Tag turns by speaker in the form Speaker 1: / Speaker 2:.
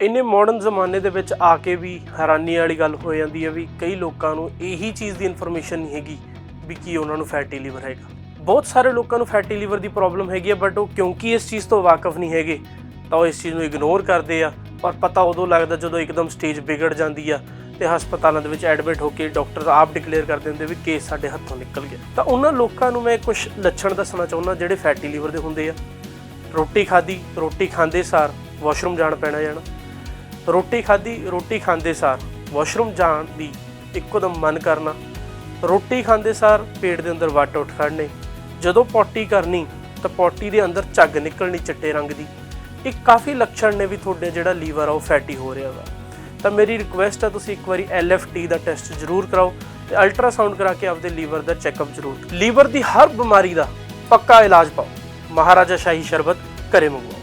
Speaker 1: ਇੰਨੇ ਮਾਡਰਨ ਜ਼ਮਾਨੇ ਦੇ ਵਿੱਚ ਆ ਕੇ ਵੀ ਹੈਰਾਨੀ ਵਾਲੀ ਗੱਲ ਹੋ ਜਾਂਦੀ ਹੈ ਵੀ ਕਈ ਲੋਕਾਂ ਨੂੰ ਇਹੀ ਚੀਜ਼ ਦੀ ਇਨਫੋਰਮੇਸ਼ਨ ਨਹੀਂ ਹੈਗੀ ਵੀ ਕੀ ਉਹਨਾਂ ਨੂੰ ਫੈਟੀ ਲੀਵਰ ਹੈਗਾ। ਬਹੁਤ ਸਾਰੇ ਲੋਕਾਂ ਨੂੰ ਫੈਟੀ ਲੀਵਰ ਦੀ ਪ੍ਰੋਬਲਮ ਹੈਗੀ ਹੈ ਬਟ ਉਹ ਕਿਉਂਕਿ ਇਸ ਚੀਜ਼ ਤੋਂ ਵਾਕਿਫ ਨਹੀਂ ਹੈਗੇ, ਤਾਂ ਉਹ ਇਸ ਚੀਜ਼ ਨੂੰ ਇਗਨੋਰ ਕਰਦੇ ਆ, ਪਰ ਪਤਾ ਉਦੋਂ ਲੱਗਦਾ ਜਦੋਂ ਇੱਕਦਮ ਸਟੇਜ ਵਿਗੜ ਜਾਂਦੀ ਆ ਤੇ ਹਸਪਤਾਲਾਂ ਦੇ ਵਿੱਚ ਐਡਮਿਟ ਹੋ ਕੇ ਡਾਕਟਰ ਆਪ ਡਿਕਲੇਅਰ ਕਰ ਦਿੰਦੇ ਵੀ ਕੇਸ ਸਾਡੇ ਹੱਥੋਂ ਨਿਕਲ ਗਿਆ। ਤਾਂ ਉਹਨਾਂ ਲੋਕਾਂ ਨੂੰ ਮੈਂ ਕੁਝ ਲੱਛਣ ਦੱਸਣਾ ਚਾਹੁੰਦਾ ਜਿਹੜੇ ਫੈਟੀ ਲੀਵਰ ਦੇ ਹੁੰਦੇ ਆ। ਰੋਟੀ ਖਾਧੀ, ਰੋਟੀ ਖਾਂਦੇ ਸਾਰ ਵਾਸ਼ਰੂਮ ਜਾਣ ਪੈਣਾ ਜਾਣਾ। ਰੋਟੀ ਖਾਧੀ, ਰੋਟੀ ਖਾਂਦੇ ਸਾਰ ਵਾਸ਼ਰੂਮ ਜਾਣ ਦੀ ਇੱਕੋਦਮ ਮਨ ਕਰਨਾ। ਰੋਟੀ ਖਾਂਦੇ ਸਾਰ ਪੇਟ ਦੇ ਅੰਦਰ ਵੱਟ ਉੱਠ ਖੜਨੇ ਜਦੋਂ ਪੋਟੀ ਕਰਨੀ, ਤਾਂ ਪੋਟੀ ਦੇ ਅੰਦਰ ਝੱਗ ਨਿਕਲਣੀ ਚਿੱਟੇ ਰੰਗ ਦੀ। ਇਹ ਕਾਫੀ ਲੱਛਣ ਨੇ ਵੀ ਤੁਹਾਡੇ ਜਿਹੜਾ ਲੀਵਰ ਆ, ਉਹ ਫੈਟੀ ਹੋ ਰਿਹਾ ਵਾ। ਤਾਂ ਮੇਰੀ ਰਿਕੁਐਸਟ ਆ, ਤੁਸੀਂ ਇੱਕ ਵਾਰੀ LFT ਦਾ ਟੈਸਟ ਜ਼ਰੂਰ ਕਰਾਓ ਤੇ ਅਲਟਰਾਸਾਊਂਡ ਕਰਾ ਕੇ ਆਪਦੇ ਲੀਵਰ ਦਾ ਚੈੱਕਅਪ ਜ਼ਰੂਰ। ਲੀਵਰ ਦੀ ਹਰ ਬਿਮਾਰੀ ਦਾ ਪੱਕਾ ਇਲਾਜ ਪਾਓ। ਮਹਾਰਾਜਾ ਸ਼ਾਹੀ ਸ਼ਰਬਤ ਘਰੇ ਮੰਗਵਾਓ।